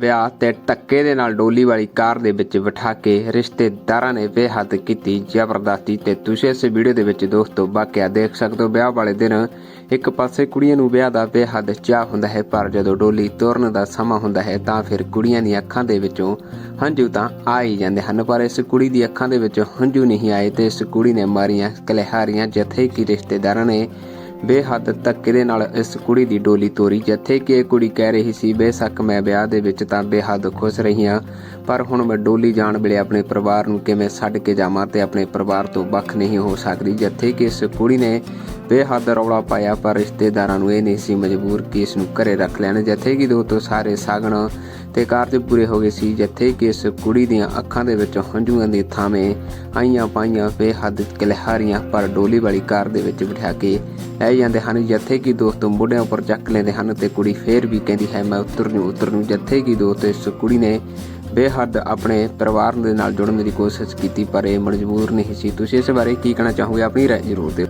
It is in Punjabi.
ਵਿਆਹ ਤੇ ਟੱਕੇ ਦੇ ਨਾਲ ਡੋਲੀ ਵਾਲੀ ਕਾਰ ਦੇ ਵਿੱਚ ਬਿਠਾ ਕੇ ਰਿਸ਼ਤੇਦਾਰਾਂ ਨੇ ਬੇਹੱਦ ਕੀਤੀ ਜ਼ਬਰਦਸਤੀ ਤੇ ਤੁਸੀਂ ਇਸ ਵੀਡੀਓ ਦੇ ਵਿੱਚ ਦੋਸਤੋ ਵਾਕਿਆ ਦੇਖ ਸਕਦੇ ਹੋ, ਵਿਆਹ ਵਾਲੇ ਦਿਨ ਇੱਕ ਪਾਸੇ ਕੁੜੀਆਂ ਨੂੰ ਵਿਆਹ ਦਾ ਬੇਹੱਦ ਚਾਹ ਹੁੰਦਾ ਹੈ, ਪਰ ਜਦੋਂ ਡੋਲੀ ਤੁਰਨ ਦਾ ਸਮਾਂ ਹੁੰਦਾ ਹੈ ਤਾਂ ਫਿਰ ਕੁੜੀਆਂ ਦੀਆਂ ਅੱਖਾਂ ਦੇ ਵਿੱਚੋਂ ਹੰਝੂ ਤਾਂ ਆ ਹੀ ਜਾਂਦੇ ਹਨ, ਪਰ ਇਸ ਕੁੜੀ ਦੀ ਅੱਖਾਂ ਦੇ ਵਿੱਚ ਹੰਝੂ ਨਹੀਂ ਆਏ ਤੇ ਇਸ ਕੁੜੀ ਨੇ ਮਾਰੀਆਂ ਕਲਹਾਰੀਆਂ, ਜਥੇ ਕਿ ਰਿਸ਼ਤੇਦਾਰਾਂ ਨੇ ਬੇਹੱਦ ਧੱਕੇ ਦੇ ਨਾਲ ਇਸ ਕੁੜੀ ਦੀ ਡੋਲੀ ਤੋਰੀ, ਜਿੱਥੇ ਕਿ ਇਹ ਕੁੜੀ ਕਹਿ ਰਹੀ ਸੀ, ਬੇਸ਼ੱਕ ਮੈਂ ਵਿਆਹ ਦੇ ਵਿੱਚ ਤਾਂ ਬੇਹੱਦ ਖੁਸ਼ ਰਹੀ ਹਾਂ, ਪਰ ਹੁਣ ਮੈਂ ਡੋਲੀ ਜਾਣ ਵੇਲੇ ਆਪਣੇ ਪਰਿਵਾਰ ਨੂੰ ਕਿਵੇਂ ਛੱਡ ਕੇ ਜਾਵਾਂ ਤੇ ਆਪਣੇ ਪਰਿਵਾਰ ਤੋਂ ਵੱਖ ਨਹੀਂ ਹੋ ਸਕਦੀ? ਜਿੱਥੇ ਕਿ ਇਸ ਕੁੜੀ ਨੇ ਬੇਹੱਦ ਰੌਲਾ ਪਾਇਆ, ਪਰ ਰਿਸ਼ਤੇਦਾਰਾਂ ਨੂੰ ਇਹ ਨਹੀਂ ਸੀ ਮਜਬੂਰ ਕਿ ਇਸ ਨੂੰ ਘਰੇ ਰੱਖ ਲੈਣ। ਜਿੱਥੇ ਕਿ ਦੋ ਤੋਂ ਸਾਰੇ ਸਾਗਣ ਤੇ ਕਾਰਜ ਪੂਰੇ ਹੋ ਗਏ ਸੀ, ਜਿੱਥੇ ਕਿ ਇਸ ਕੁੜੀ ਦੀਆਂ ਅੱਖਾਂ ਦੇ ਵਿੱਚ ਹੰਝੂਆਂ ਦੀ ਥਾਵੇਂ ਆਈਆਂ ਪਾਈਆਂ, ਬੇਹੱਦ ਕਲਹਾਰੀਆਂ, ਪਰ ਡੋਲੀ ਵਾਲੀ ਕਾਰ ਦੇ ਵਿੱਚ ਬਿਠਾ ਕੇ ਲੈ ਜਾਂਦੇ ਹਨ। ਜਿੱਥੇ ਕਿ ਦੋਸਤੋ ਮੁੰਡਿਆਂ ਉੱਪਰ ਚੱਕ ਲੈਂਦੇ ਹਨ ਤੇ ਕੁੜੀ ਫੇਰ ਵੀ ਕਹਿੰਦੀ ਹੈ, ਮੈਂ ਉਤਰ ਨੂੰ ਉਤਰ। ਨੂੰ ਜਿੱਥੇ ਕਿ ਦੋਸਤੋ ਇਸ ਕੁੜੀ ਨੇ ਬੇਹੱਦ ਆਪਣੇ ਪਰਿਵਾਰ ਦੇ ਨਾਲ ਜੁੜਨ ਦੀ ਕੋਸ਼ਿਸ਼ ਕੀਤੀ, ਪਰ ਇਹ ਮਜਬੂਰ ਨਹੀਂ ਸੀ। ਤੁਸੀਂ ਇਸ ਬਾਰੇ ਕੀ ਕਹਿਣਾ ਚਾਹੋਗੇ? ਆਪਣੀ ਰਾਏ ਜ਼ਰੂਰ ਦਿਓ।